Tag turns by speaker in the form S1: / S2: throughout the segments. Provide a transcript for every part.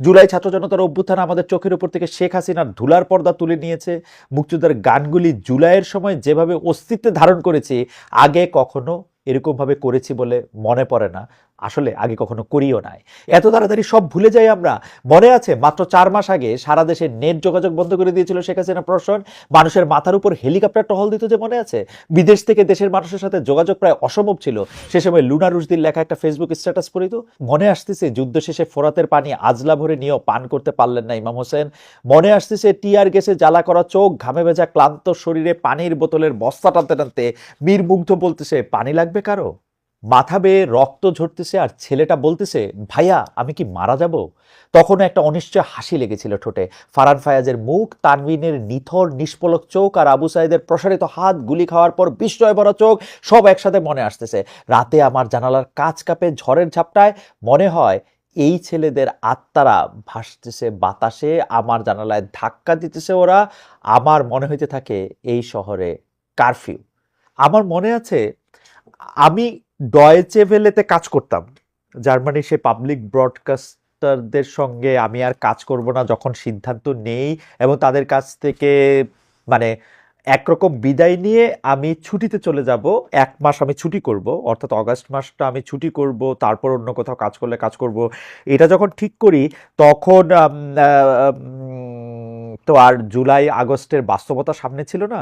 S1: জুলাই ছাত্র জনতার অভ্যুত্থান আমাদের চোখের উপর থেকে শেখ হাসিনার ধুলার পর্দা তুলে নিয়েছে। মুক্তিযোদ্ধার গানগুলি জুলাইয়ের সময় যেভাবে অস্তিত্বে ধারণ করেছে, আগে কখনো এরকমভাবে করেছি বলে মনে পড়ে না। আসলে আগে কখনো করিও নাই। এত তাড়াতাড়ি সব ভুলে যাই আমরা। মনে আছে, মাত্র চার মাস আগে সারা দেশে নেট যোগাযোগ বন্ধ করে দিয়েছিল শেখ হাসিনা প্রশাসন মানুষের মাথার উপর হেলিকপ্টার টহল দিত যে মনে আছে? বিদেশ থেকে দেশের মানুষের সাথে যোগাযোগ প্রায় অসম্ভব ছিল। সে সময় লুনা রুশদির লেখা একটা ফেসবুক স্ট্যাটাস পড়িত। মনে আসতেছে, যুদ্ধ শেষে ফোরাতের পানি আজলা ভরে নিয়েও পান করতে পারলেন না ইমাম হোসেন। মনে আসতেছে, টিয়ার গ্যাসে জ্বালা করা চোখ, ঘামে ভেজা ক্লান্ত শরীরে পানির বোতলের বস্তা টানতে টানতে মীর মুগ্ধ বলতেছে, পানি লাগবে কারও? মাথা বেয়ে রক্ত ঝরতেছে আর ছেলেটা বলতেছে, ভাইয়া, আমি কি মারা যাব? তখন একটা অনিশ্চয় হাসি লেগেছিল ঠোঁটে। ফারান ফায়াজের মুখ তানবিনের নিথর, নিষ্পলক চোখ আর আবু সাইদের প্রসারিত হাত, গুলি খাওয়ার পর বিস্ময় ভরা চোখ, সব একসাথে মনে আসতেছে। রাতে আমার জানালার কাজ কাপে ঝড়ের ঝাপটায় মনে হয়, এই ছেলেদের আত্মারা ভাসতেছে বাতাসে, আমার জানালায় ধাক্কা দিতেছে ওরা, আমার মনে হইতে থাকে এই শহরে কারফিউ। আমার মনে আছে, আমি ডয়েচে ভেলেতে কাজ করতাম। জার্মানির সে পাবলিক ব্রডকাস্টারদের সঙ্গে আমি আর কাজ করব না যখন সিদ্ধান্ত নেই এবং তাদের কাছ থেকে মানে একরকম বিদায় নিয়ে আমি ছুটিতে চলে যাব। এক মাস আমি ছুটি করব, অর্থাৎ অগাস্ট মাসটা আমি ছুটি করব, তারপর অন্য কোথাও কাজ করলে কাজ করব। এটা যখন ঠিক করি, তখন তো আর জুলাই আগস্টের বাস্তবতা সামনে ছিল না।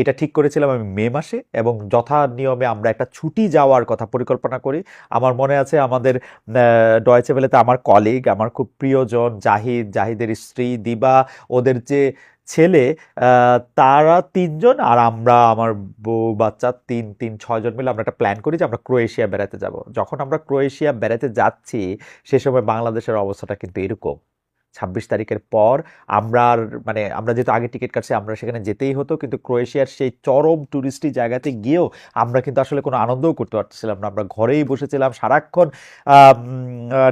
S1: এটা ঠিক করেছিলাম আমি মে মাসে এবং যথা নিয়মে আমরা একটা ছুটি যাওয়ার কথা পরিকল্পনা করি। আমার মনে আছে আমাদের ডয়েচে ভেলেতে আমার কলিগ আমার খুব প্রিয়জন জাহিদ, জাহিদের স্ত্রী দিবা, ওদের যে ছেলে তারা তিনজন আর আমরা আমার বউ, বাচ্চা তিন তিন ছয়জন মিলে আমরা একটা প্ল্যান করি যে আমরা ক্রোয়েশিয়া বেড়াতে যাব। যখন আমরা ক্রোয়েশিয়া বেড়াতে যাচ্ছি, সে সময় বাংলাদেশের অবস্থাটা কিন্তু এরকম। ছাব্বিশ তারিখের পর আমরা মানে আমরা যেহেতু আগে টিকিট কাটছি, আমরা সেখানে যেতেই হতো, কিন্তু ক্রোয়েশিয়ার সেই চরম টুরিস্টি জায়গাতে গিয়েও আমরা কিন্তু আসলে কোনো আনন্দও করতে পারতেছিলাম না। আমরা ঘরেই বসেছিলাম সারাক্ষণ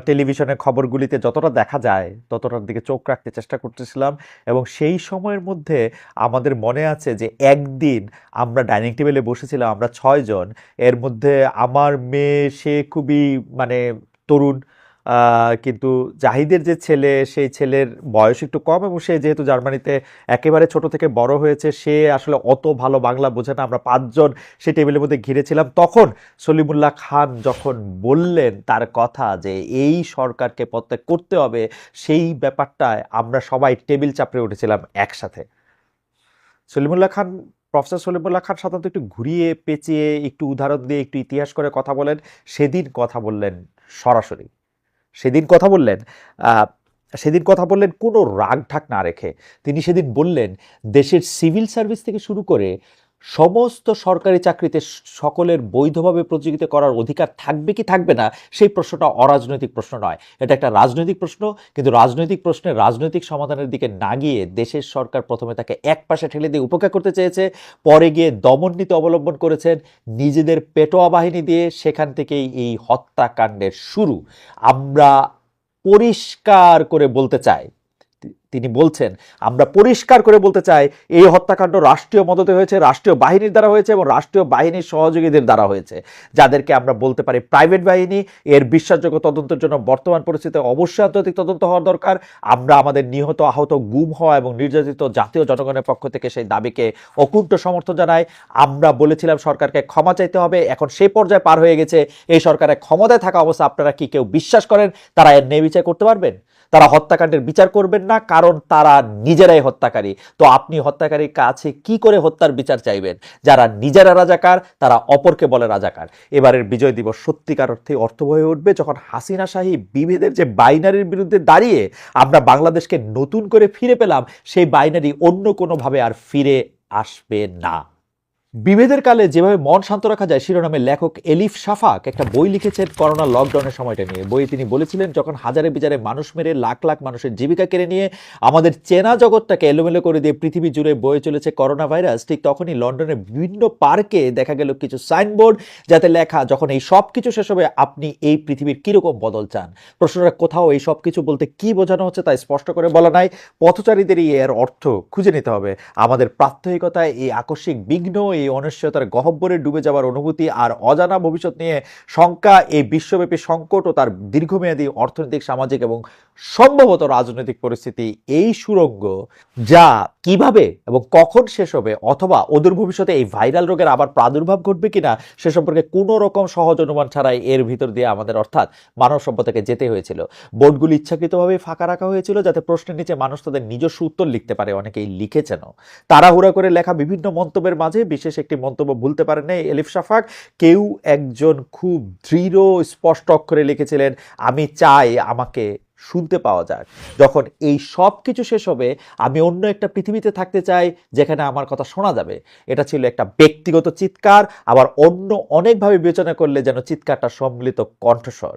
S1: টেলিভিশনের খবরগুলিতে যতটা দেখা যায় ততটার দিকে চোখ রাখতে চেষ্টা করতেছিলাম এবং সেই সময়ের মধ্যে আমাদের মনে আছে যে একদিন আমরা ডাইনিং টেবিলে বসেছিলাম, আমরা ছয়জন। এর মধ্যে আমার মেয়ে, সে খুবই মানে তরুণ কিন্তু জাহিদের যে ছেলে, সেই ছেলের বয়স একটু কম এবং সে যেহেতু জার্মানিতে একেবারে ছোট থেকে বড় হয়েছে, সে আসলে অত ভালো বাংলা বোঝে না। আমরা পাঁচজন সেই টেবিলের মধ্যে ঘিরেছিলাম। তখন সলিমুল্লাহ খান যখন বললেন তার কথা যে এই সরকারকে প্রত্যেক করতে হবে, সেই ব্যাপারটায় আমরা সবাই টেবিল চাপড়ে উঠেছিলাম একসাথে। সলিমুল্লাহ খান, প্রফেসর সলিমুল্লাহ খান সাধারণত একটু ঘুরিয়ে, পেঁচিয়ে, একটু উদাহরণ দিয়ে, একটু ইতিহাস করে কথা বলেন। সেদিন কথা বললেন সরাসরি। সেদিন কথা বললেন সেদিন কথা বললেন কোনো রাগ ঢাক না রেখে। তিনি সেদিন বললেন, দেশের সিভিল সার্ভিস থেকে শুরু করে সমস্ত সরকারি চাকরিতে সকলের বৈধভাবে প্রতিযোগিতা করার অধিকার থাকবে কি থাকবে না, সেই প্রশ্নটা অরাজনৈতিক প্রশ্ন নয়। এটা একটা রাজনৈতিক প্রশ্ন, কিন্তু রাজনৈতিক প্রশ্নে রাজনৈতিক সমাধানের দিকে না গিয়ে দেশের সরকার প্রথমে তাকে এক পাশে ঠেলে দিয়ে উপেক্ষা করতে চেয়েছে, পরে গিয়ে দমননীতি অবলম্বন করেছেন, নিজেদের পেটোয়া বাহিনী দিয়ে সেখান থেকেই এই হত্যাকাণ্ডের শুরু। আমরা পরিষ্কার করে বলতে চাই তিনি বলছেন, আমরা পরিষ্কার করে বলতে চাই, এই হত্যাকাণ্ড রাষ্ট্রীয় মদতে হয়েছে, রাষ্ট্রীয় বাহিনীর দ্বারা হয়েছে এবং রাষ্ট্রীয় বাহিনীর সহযোগীদের দ্বারা হয়েছে। যাদেরকে আমরা বলতে পারি প্রাইভেট বাহিনী, এর বিশ্বাসযোগ্য তদন্তের জন্য বর্তমান পরিস্থিতিতে অবশ্যই আন্তর্জাতিক তদন্ত হওয়ার দরকার। আমরা আমাদের নিহত, আহত, গুম হওয়া এবং নির্যাতিত জাতীয় জনগণের পক্ষ থেকে সেই দাবিকে অকুণ্ঠ সমর্থন জানায় আমরা বলেছিলাম সরকারকে ক্ষমা চাইতে হবে, এখন সেই পর্যায়ে পার হয়ে গেছে। এই সরকারের ক্ষমতায় থাকা অবস্থা আপনারা কি কেউ বিশ্বাস করেন? তারা এর ন্যায় বিচার করতে পারবেন? তারা হত্যাকাণ্ডের বিচার করবেন না, কারণ তারা নিজেরাই হত্যাকারী। তো আপনি হত্যাকারীর কাছে কি করে হত্যার বিচার চাইবেন? যারা নিজেরা রাজাকার, তারা অপরকে বলে রাজাকার। এবারের বিজয় দিবস সত্যিকার অর্থে অর্থ হয়ে উঠবে যখন হাসিনা শাহী বিভেদের যে বাইনারির বিরুদ্ধে দাঁড়িয়ে আমরা বাংলাদেশকে নতুন করে ফিরে পেলাম, সেই বাইনারি অন্য কোনোভাবে আর ফিরে আসবে না। বিভেদের কালে যেভাবে মন শান্ত রাখা যায়, শিরোনামে লেখক এলিফ শাফাক একটা বই লিখেছেন করোনা লকডাউনের সময়টা নিয়ে। বইয়ে তিনি বলেছিলেন, যখন হাজারে বিচারে মানুষ মেরে, লাখ লাখ মানুষের জীবিকা কেড়ে নিয়ে আমাদের চেনা জগৎটাকে এলোমেলো করে দিয়ে পৃথিবী জুড়ে বয়ে চলেছে করোনা ভাইরাস, ঠিক তখনই লন্ডনের বিভিন্ন পার্কে দেখা গেল কিছু সাইনবোর্ড যাতে লেখা, যখন এই সব কিছু শেষ হবে, আপনি এই পৃথিবীর কীরকম বদল চান? প্রশ্নটা, কোথাও এই সব কিছু বলতে কি বোঝানো হচ্ছে তাই স্পষ্ট করে বলা নাই। পথচারীদেরই এর অর্থ খুঁজে নিতে হবে। আমাদের প্রাত্যহিকতায় এই আকস্মিক বিঘ্ন, এই এই অনিশ্চয়তার গহব্বরে ডুবে যাওয়ার অনুভূতি আর অজানা ভবিষ্যৎ নিয়ে শঙ্কা, এই বিশ্বব্যাপী সংকট ও তার দীর্ঘমেয়াদী অর্থনৈতিক, সামাজিক এবং সম্ভবত রাজনৈতিক পরিস্থিতি এই সুরঙ্গ যা কীভাবে এবং কখন শেষ হবে অথবা অদূর ভবিষ্যতে এই ভাইরাল রোগের আবার প্রাদুর্ভাব ঘটবে কিনা সে সম্পর্কে কোনো রকম সহজ অনুমান ছাড়াই এর ভিতর দিয়ে আমাদের অর্থাৎ মানব সভ্যতাকে যেতে হয়েছিল। বোর্ডগুলি ইচ্ছাকৃতভাবে ফাঁকা রাখা হয়েছিল যাতে প্রশ্নের নিচে মানুষ তাদের নিজস্ব উত্তর লিখতে পারে, অনেকেই লিখেছেনও। তাড়াহুড়া করে লেখা বিভিন্ন মন্তব্যের মাঝে বিশেষ একটি মন্তব্য ভুলতে পারেন নাই এলিফ শাফাক কেউ একজন খুব দৃঢ়, স্পষ্ট অক্ষরে লিখেছিলেন, আমি চাই আমাকে শুনতে পাওয়া যায়। যখন এই সব কিছু শেষ হবে, আমি অন্য একটা পৃথিবীতে থাকতে চাই, যেখানে আমার কথা শোনা যাবে। এটা ছিল একটা ব্যক্তিগত চিৎকার, আবার অন্য অনেকভাবে বিবেচনা করলে যেন চিৎকারটা সম্মিলিত কণ্ঠস্বর।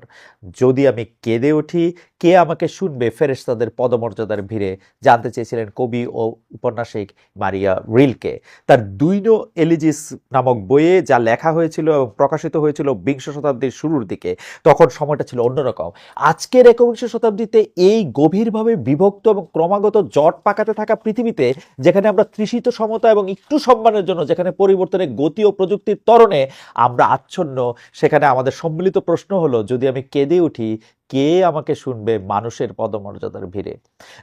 S1: যদি আমি কেঁদে উঠি, কে আমাকে শুনবে? ফেরেশতাদের পদমর্যাদার ভিড়ে জানতে চেয়েছিলেন কবি ও উপন্যাসিক মারিয়া রিলকে। তার দুইনো এলিজিস নামক বইয়ে যা লেখা হয়েছিল এবং প্রকাশিত হয়েছিল বিংশ শতাব্দীর শুরুর দিকে, তখন সময়টা ছিল অন্যরকম আজকের একবিংশ শতাব্দীতে এই গভীরভাবে বিভক্ত এবং ক্রমাগত জট পাকাতে থাকা পৃথিবীতে, যেখানে আমরা তৃষিত সমতা এবং একটু সম্মানের জন্য যেখানে পরিবর্তনের গতি ও প্রযুক্তির তরণে আমরা আচ্ছন্ন, সেখানে আমাদের সম্মিলিত প্রশ্ন হলো, যদি আমি কেঁদে উঠি কে আমাকে শুনবে মানুষের পদমর্যাদার ভিড়ে?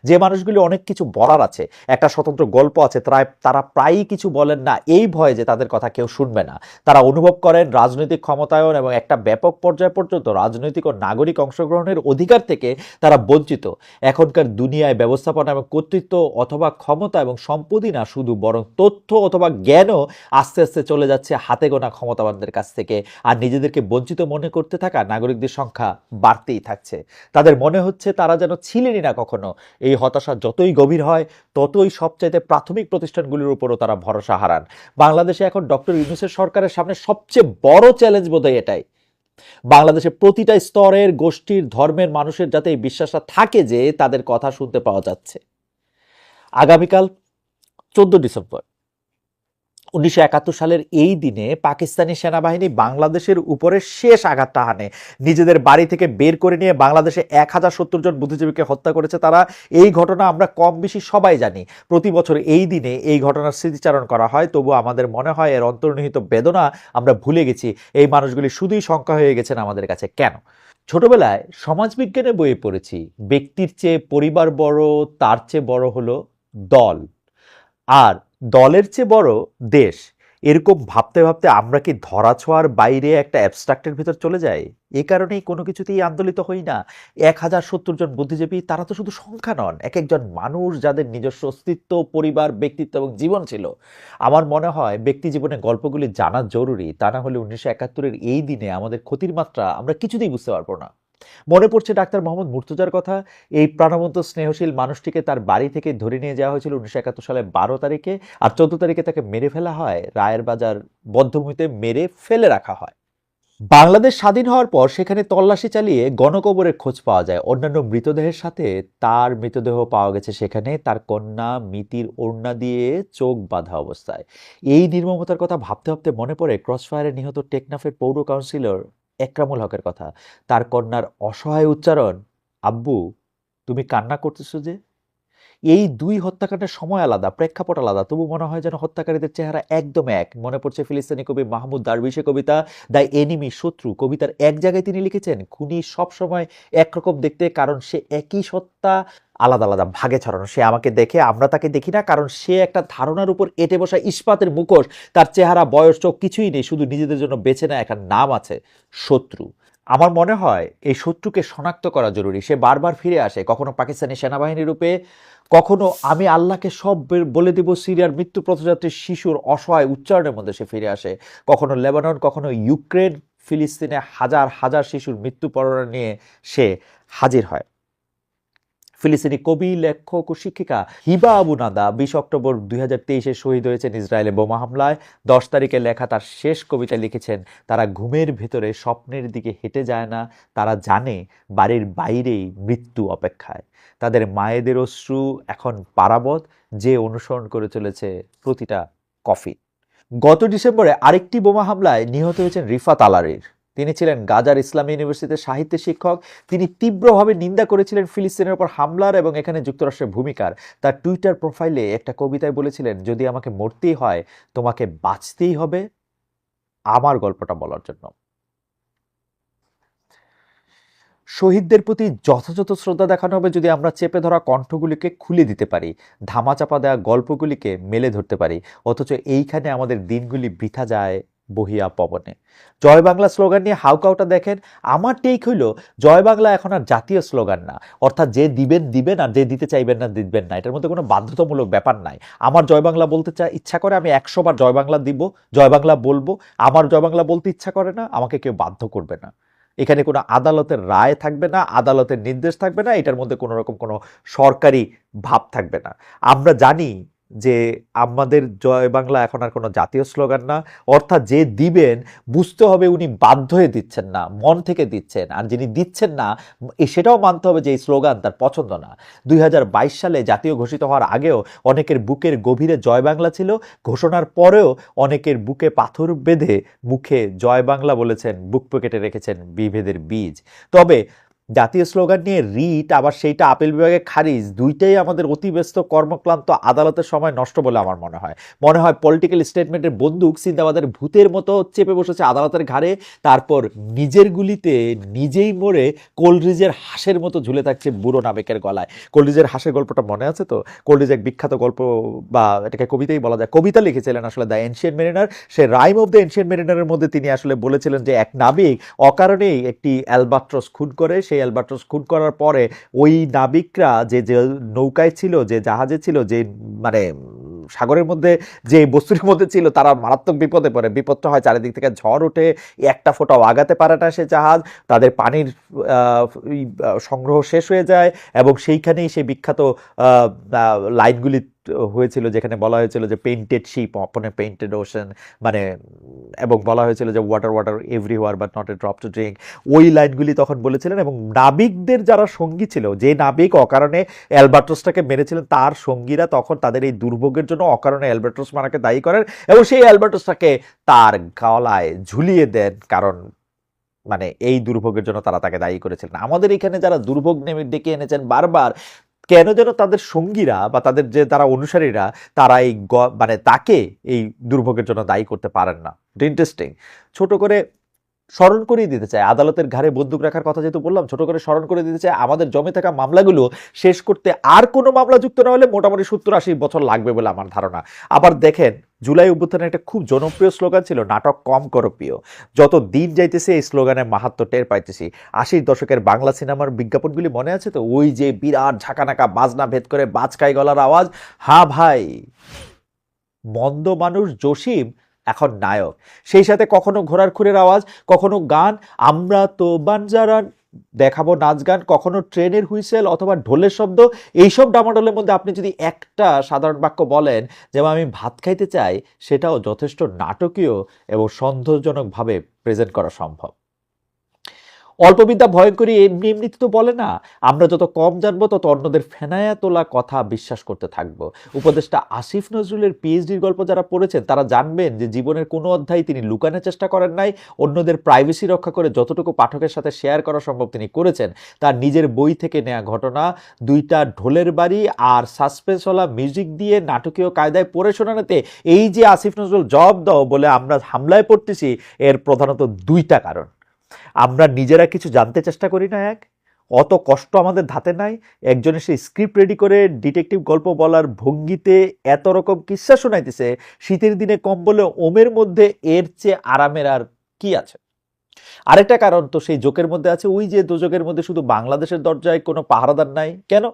S1: যে মানুষগুলি অনেক কিছু বলার আছে, একটা স্বতন্ত্র গল্প আছে তারা তারা প্রায়ই কিছু বলেন না, এই ভয়ে যে তাদের কথা কেউ শুনবে না। তারা অনুভব করেন রাজনৈতিক ক্ষমতায়ন এবং একটা ব্যাপক পর্যায় পর্যন্ত রাজনৈতিক ও নাগরিক অংশগ্রহণের অধিকার থেকে তারা বঞ্চিত। এখনকার দুনিয়ায় ব্যবস্থাপনা এবং কর্তৃত্ব অথবা ক্ষমতা এবং সম্পত্তি না শুধু বরং তথ্য অথবা জ্ঞানও আস্তে আস্তে চলে যাচ্ছে হাতে গোনা ক্ষমতাবানদের কাছ থেকে। আর নিজেদেরকে বঞ্চিত মনে করতে থাকা নাগরিকদের সংখ্যা বাড়তেই থাকছে তাদের মনে হচ্ছে তারা যেন ছিলেনই না কখনো। এই হতাশা যতই গভীর হয়, ততই সবচাইতে প্রাথমিক প্রতিষ্ঠানগুলির উপরও তারা ভরসা হারান। বাংলাদেশে এখন ডক্টর ইউনুসের সরকারের সামনে সবচেয়ে বড় চ্যালেঞ্জ বোধহয় এটাই। বাংলাদেশে প্রতিটা স্তরের গোষ্ঠীর, ধর্মের মানুষের যাতে এই বিশ্বাসটা থাকে যে তাদের কথা শুনতে পাওয়া যাচ্ছে। আগামীকাল চোদ্দ ডিসেম্বর। উনিশশো একাত্তর সালের এই দিনে পাকিস্তানি সেনাবাহিনী বাংলাদেশের উপরে শেষ আঘাতটা হানে। নিজেদের বাড়ি থেকে বের করে নিয়ে বাংলাদেশে এক হাজার সত্তর জন বুদ্ধিজীবীকে হত্যা করেছে তারা। এই ঘটনা আমরা কম বেশি সবাই জানি। প্রতি বছর এই দিনে এই ঘটনার স্মৃতিচারণ করা হয়। তবু আমাদের মনে হয় এর অন্তর্নিহিত বেদনা আমরা ভুলে গেছি। এই মানুষগুলি শুধুই সংখ্যা হয়ে গেছেন আমাদের কাছে। কেন? ছোটবেলায় সমাজবিজ্ঞানে বইয়ে পড়েছি, ব্যক্তির চেয়ে পরিবার বড়, তার চেয়ে বড় হলো দল। আর দলের চেয়ে বড় দেশ, এরকম ভাবতে ভাবতে আমরা কি ধরাছোঁয়ার বাইরে একটা অ্যাবস্ট্রাক্টের ভিতর চলে যাই? এ কারণেই কোনো কিছুতেই আন্দোলিত হই না। এক হাজার সত্তর জন বুদ্ধিজীবী, তারা তো শুধু সংখ্যা নন, এক একজন মানুষ যাদের নিজস্ব অস্তিত্ব, পরিবার, ব্যক্তিত্ব এবং জীবন ছিল। আমার মনে হয় ব্যক্তি জীবনে গল্পগুলি জানা জরুরি। তা না হলে উনিশশো একাত্তরের এই দিনে আমাদের ক্ষতির মাত্রা আমরা কিছুতেই বুঝতে পারব না। মনে পড়ছে ডাক্তার মোহাম্মদ মুর্তজার কথা। এই প্রাণবন্ত স্নেহশীল মানুষটিকে তার বাড়ি থেকে ধরে নিয়ে যাওয়া হয়েছিল উনিশশো একাত্তর সালের বারো তারিখে আর চোদ্দ তারিখে তাকে মেরে ফেলা হয়। রায়ের বাজার বদ্ধভূমিতে মেরে ফেলে রাখা হয়। বাংলাদেশ স্বাধীন হওয়ার পর সেখানে তল্লাশি চালিয়ে গণকবরের খোঁজ পাওয়া যায়। অন্যান্য মৃতদেহের সাথে তার মৃতদেহ পাওয়া গেছে সেখানে। তার কন্যা মিতির ওড়না দিয়ে চোখ বাঁধা অবস্থায়। এই নির্মমতার কথা ভাবতে ভাবতে মনে পড়ে, ক্রসফায়ারে নিহত টেকনাফের পৌর কাউন্সিলর একরামুল হকের কথা। তার কন্যার অসহায় উচ্চারণ আব্বু তুমি কান্না করতেছো যে? এই দুই হত্যাকাণ্ডের সময় আলাদা, প্রেক্ষাপট আলাদা। তবু মনে হয় যেন হত্যাকারীদের চেহারা একদম এক। মনে পড়ছে ফিলিস্তিনি কবি মাহমুদ দারবিশে কবিতা, দ্য এনিমি, শত্রু। কবিতার এক জায়গায় তিনি লিখেছেন, খুনি সবসময় একরকম দেখতে, কারণ সে একই সত্তা আলাদা আলাদা ভাগে ছড়ানো। সে আমাকে দেখে, আমরা তাকে দেখি না, কারণ সে একটা ধারণার উপর এটে বসা ইস্পাতের মুখোশ। তার চেহারা, বয়স, চোখ কিছুই নেই, শুধু নিজেদের জন্য বেছে নেয় একটা নাম আছে, শত্রু। আমার মনে হয় এই শত্রুকে শনাক্ত করা জরুরি। সে বারবার ফিরে আসে। কখনো পাকিস্তানি সেনাবাহিনী রূপে, কখনো আমি আল্লাহকে সব বলে দেব সিরিয়ার মৃত্যু পথযাত্রীর শিশুর অসহায় উচ্চারণের মধ্যে সে ফিরে আসে। কখনো লেবানন, কখনো ইউক্রেন, ফিলিস্তিনে হাজার হাজার শিশুর মৃত্যু পরোয়ানা নিয়ে সে হাজির হয়। ফিলিস্তিনি কবি, লেখক ও শিক্ষিকা হিবা আবু নাদা বিশ অক্টোবর দুই হাজার তেইশে শহীদ হয়েছেন ইসরায়েলে বোমা হামলায়। দশ তারিখে লেখা তার শেষ কবিতা লিখেছেন, তারা ঘুমের ভেতরে স্বপ্নের দিকে হেঁটে যায় না, তারা জানে বাড়ির বাইরেই মৃত্যু অপেক্ষায়। তাদের মায়েদের অশ্রু এখন পারাবত যে অনুসরণ করে চলেছে প্রতিটা কফি গত ডিসেম্বরে আরেকটি বোমা হামলায় নিহত হয়েছেন রিফাত আলারির। তিনি ছিলেন গাজার ইসলামী ইউনিভার্সিটির সাহিত্য শিক্ষক। তিনি তীব্রভাবে নিন্দা করেছিলেন ফিলিস্তিনের উপর হামলার এবং এখানে যুক্তরাষ্ট্রের ভূমিকার। তার টুইটার প্রোফাইলে একটা কবিতায় বলেছিলেন, যদি আমাকে মরতেই হয়, তোমাকে বাঁচতেই হবে। আমার গল্পটা বলার জন্য। শহীদদের প্রতি যথাযথ শ্রদ্ধা দেখানো হবে যদি আমরা চেপে ধরা কণ্ঠগুলিকে খুলে দিতে পারি, ধামাচাপা দেওয়া গল্পগুলিকে মেলে ধরতে পারি। অথচ এইখানে আমাদের দিনগুলি বৃথা যায়। বহিয়া পবনে। জয় বাংলা স্লোগান নিয়ে হাউকাউটা দেখেন, আমার টেক হইল, জয় বাংলা এখন আর জাতীয় স্লোগান না। অর্থাৎ যে দিবেন দিবেন, আর যে দিতে চাইবেন না, দিবেন না। এটার মধ্যে কোনো বাধ্যতামূলক ব্যাপার নাই। আমার জয় বাংলা বলতে চা ইচ্ছা করে, আমি একশো বার জয় বাংলা দিব, জয় বাংলা বলব। আমার জয় বাংলা বলতে ইচ্ছা করে না, আমাকে কেউ বাধ্য করবে না। এখানে কোনো আদালতের রায় থাকবে না, আদালতের নির্দেশ থাকবে না, এটার মধ্যে কোনো রকম কোনো সরকারি ভাব থাকবে না। আমরা জানি যে আমাদের জয় বাংলা এখন আর কোনো জাতীয় স্লোগান না, অর্থাৎ যে দিবেন, বুঝতে হবে উনি বাধ্য হয়ে দিচ্ছেন না, মন থেকে দিচ্ছেন। আর যিনি দিচ্ছেন না সেটাও মানতে হবে যে এই স্লোগান তার পছন্দ না। দুই হাজার বাইশ সালে জাতীয় ঘোষিত হওয়ার আগেও অনেকের বুকের গভীরে জয় বাংলা ছিল, ঘোষণার পরেও অনেকের বুকে পাথর বেঁধে মুখে জয় বাংলা বলেছেন, বুক পকেটে রেখেছেন বিভেদের বীজ। তবে জাতীয় স্লোগান নিয়ে রিট, আবার সেইটা আপিল বিভাগে খারিজ, দুইটাই আমাদের অতি ব্যস্ত কর্মক্লান্ত আদালতের সময় নষ্ট বলে আমার মনে হয়। মনে হয় পলিটিক্যাল স্টেটমেন্টের বন্দুক সিন্দাবাদের ভূতের মতো চেপে বসেছে আদালতের ঘাড়ে, তারপর নিজের গুলিতে নিজেই মরে কোল্ড্রিজের হাঁসের মতো ঝুলে থাকছে বুড়ো নাবিকের গলায়। কোল্ড্রিজের হাঁসের গল্পটা মনে আছে তো? কোল্ড্রিজ এক বিখ্যাত গল্প বা এটাকে কবিতাই বলা যায়। কবিতা লিখেছিলেন আসলে দ্য এনশিয়েন্ট মেরিনার। সে রাইম অফ দ্য এনশিয়েন্ট মেরিনারের মধ্যে তিনি আসলে বলেছিলেন যে, এক নাবিক অকারণেই একটি অ্যালবাট্রস খুন করে সেই অ্যালবাট্রস খুন করার পরে ওই নাবিকরা যে যে নৌকায় ছিল, যে জাহাজে ছিল, যে মানে সাগরের মধ্যে, যে বস্তুর মধ্যে ছিল, তারা মারাত্মক বিপদে পড়ে। বিপদটা হয় চারিদিক থেকে ঝড় ওঠে, একটা ফোঁটাও আগাতে পারে না সে জাহাজ, তাদের পানির সংগ্রহ শেষ হয়ে যায় এবং সেইখানেই সেই বিখ্যাত লাইনগুলি হয়েছিল যেখানে বলা হয়েছিল যে painted ship upon a painted ocean মানে এবং বলা হয়েছিল যে water water every everywhere but not a drop to drink ওই লাইনগুলি তখন বলেছিলেন এবং নাবিকদের যারা সঙ্গী ছিল, যে নাবিক অকারণে অ্যালবার্টসটাকে মেরেছিলেন, তার সঙ্গীরা তখন তাদের এই দুর্ভোগের জন্য অকারণে অ্যালবার্টস মারাকে দায়ী করেন এবং সেই অ্যালবার্টসটাকে তার গলায় ঝুলিয়ে দেন কারণ মানে এই দুর্ভোগের জন্য তারা তাকে দায়ী করেছিলেন। আমাদের এখানে যারা দুর্ভোগ নেমে ডেকে এনেছেন বারবার কেন যেন তাদের সঙ্গীরা বা তাদের যে তারা অনুসারীরা, তারা এই মানে তাকে এই দুর্ভোগের জন্য দায়ী করতে পারেন না। ইন্টারেস্টিং ছোট করে স্মরণ করিয়ে দিতে চায়। আদালতের ঘাড়ে বন্দুক রাখার কথা যেহেতু বললাম, ছোট করে স্মরণ করে দিতে চায়। আমাদের জমে থাকা মামলাগুলো শেষ করতে আর কোনো মামলা যুক্ত না হলে মোটামুটি সত্তর আশি বছর লাগবে বলে আমার ধারণা। আবার দেখেন, জুলাই অভ্যুত্থানের একটা খুব জনপ্রিয় স্লোগান ছিল, নাটক কম করো প্রিয়। যত দিন যাইতেছে, এই স্লোগানের মাহাত্ম টের পাইতেছি। আশির দশকের বাংলা সিনেমার বিজ্ঞাপনগুলি মনে আছে তো? ওই যে বিরাট ঝাঁকানাকা বাজনা ভেদ করে বাজকাই গলার আওয়াজ। হা ভাই, মন্দ মানুষ জসিম এখন নায়ক। সেই সাথে কখনো ঘোড়ার খুরের আওয়াজ, কখনো গান, আমরা তো বানজারান দেখাবো নাচ গান, কখনো ট্রেনের হুইসেল অথবা ঢোলের শব্দ, এইসব ডামাডোলের মধ্যে আপনি যদি একটা সাধারণ বাক্য বলেন, যেমন আমি ভাত খাইতে চাই, সেটাও যথেষ্ট নাটকীয় এবং সন্দেহজনকভাবে প্রেজেন্ট করা সম্ভব। অল্পবিদ্যা ভয়ঙ্করী এমনি এমনিতে তো বলে না। আমরা যত কম জানব, তত অন্যদের ফেনায়া তোলা কথা বিশ্বাস করতে থাকব। উপদেষ্টা আসিফ নজরুলের পিএইচডির গল্প যারা পড়েছেন, তারা জানবেন যে জীবনের কোনো অধ্যায় তিনি লুকানোর চেষ্টা করেন নাই। অন্যদের প্রাইভেসি রক্ষা করে যতটুকু পাঠকের সাথে শেয়ার করা সম্ভব তিনি করেছেন, তার নিজের বই থেকে নেওয়া ঘটনা, দুইটা ঢোলের বাড়ি আর সাসপেন্সওয়ালা মিউজিক দিয়ে নাটকীয় কায়দায় পড়ে শোনানোতে এই যে আসিফ নজরুল জব দাও বলে আমরা হামলায় পড়তেছি, এর প্রধানত দুইটা কারণ। আমরা নিজেরা কিছু জানতে চেষ্টা করি না, এক। অত কষ্ট আমাদের ধাতে নাই। একজন এসে স্ক্রিপ্ট রেডি করে ডিটেকটিভ গল্প বলার ভঙ্গিতে এত রকম কিস্সা শোনাইতেছে, শীতের দিনে কম্বলে ওমের মধ্যে এর চেয়ে আরামের আর কি আছে? আরেকটা কারণ তো সেই জোকের মধ্যে আছে, ওই যে দুজকের মধ্যে শুধু বাংলাদেশের দরজায় কোনো পাহারাদার নাই। কেন?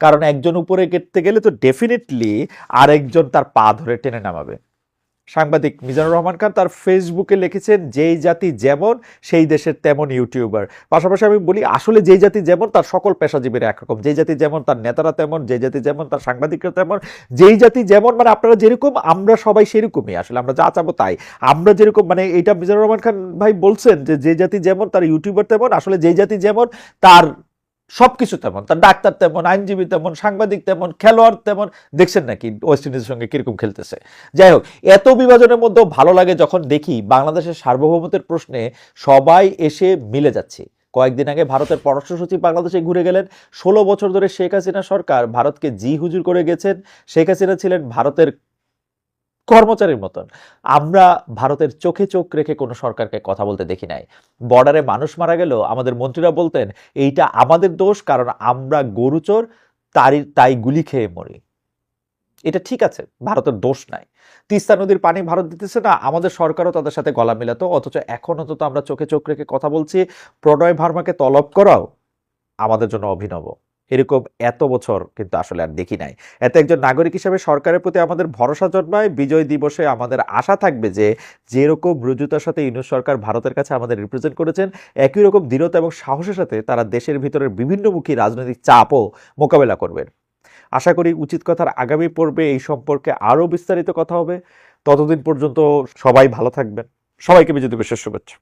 S1: কারণ একজন উপরে গেটতে গেলে তো ডেফিনেটলি আরেকজন তার পা ধরে টেনে নামাবে। সাংবাদিক মিজানুর রহমান খান তার ফেসবুকে লিখেছেন, যেই জাতি যেমন, সেই দেশের তেমন ইউটিউবার। পাশাপাশি আমি বলি, আসলে যেই জাতি যেমন, তার সকল পেশাজীবীরা একরকম। যেই জাতি যেমন, তার নেতারা তেমন, যেই জাতি যেমন, তার সাংবাদিকরা তেমন। যেই জাতি যেমন মানে আপনারা যেরকম, আমরা সবাই সেরকমই। আসলে আমরা যা চাবো তাই। আমরা যেরকম মানে এটা মিজানুর রহমান খান ভাই বলছেন যে যে জাতি যেমন, তার ইউটিউবার তেমন। আসলে যেই জাতি যেমন, তার সবকিছু তেমন, তার ডাক্তার তেমন, আইনজীবী তেমন, সাংবাদিক তেমন, খেলোয়াড় তেমন, দেখছেন নাকি ওয়েস্ট ইন্ডিজের সঙ্গে কীরকম খেলতেছে? যাই হোক, এত বিভাজনের মধ্যেও ভালো লাগে যখন দেখি বাংলাদেশের সার্বভৌমত্বের প্রশ্নে সবাই এসে মিলে যাচ্ছে। কয়েকদিন আগে ভারতের পররাষ্ট্র সচিব বাংলাদেশে ঘুরে গেলেন, ষোলো বছর ধরে শেখ হাসিনা সরকার ভারতকে জি হুজুর করে গেছেন, শেখ হাসিনা ছিলেন ভারতের কর্মচারীর মতন। আমরা ভারতের চোখে চোখ রেখে কোনো সরকারকে কথা বলতে দেখি নাই। বর্ডারে মানুষ মারা গেল আমাদের মন্ত্রীরা বলতেন, এইটা আমাদের দোষ, কারণ আমরা গরুচোর তারই, তাই গুলি খেয়ে মরি। এটা ঠিক আছে, ভারতের দোষ নাই। তিস্তা নদীর পানি ভারত দিতেছে না, আমাদের সরকারও তাদের সাথে গলা মেলাতো, অথচ এখন অন্তত আমরা চোখে চোখ রেখে কথা বলছি, প্রণয় ভার্মাকে তলব করাও আমাদের জন্য অভিনব। এরকম এত বছর কিন্তু আসলে আর দেখি নাই। এতে একজন নাগরিক হিসেবে সরকারের প্রতি আমাদের ভরসা জন্মায়, বিজয় দিবসে আমাদের আশা থাকবে যে যেরকম রুজুতার সাথে ইউনুস সরকার ভারতের কাছে আমাদের রিপ্রেজেন্ট করেছেন, একই রকম দৃঢ়তা এবং সাহসের সাথে তারা দেশের ভিতরের বিভিন্নমুখী রাজনৈতিক চাপও মোকাবেলা করবেন। আশা করি উচিত কথার আগামী পর্বে এই সম্পর্কে আরও বিস্তারিত কথা হবে। ততদিন পর্যন্ত সবাই ভালো থাকবেন। সবাইকে বিজয় দিবসের শুভেচ্ছা।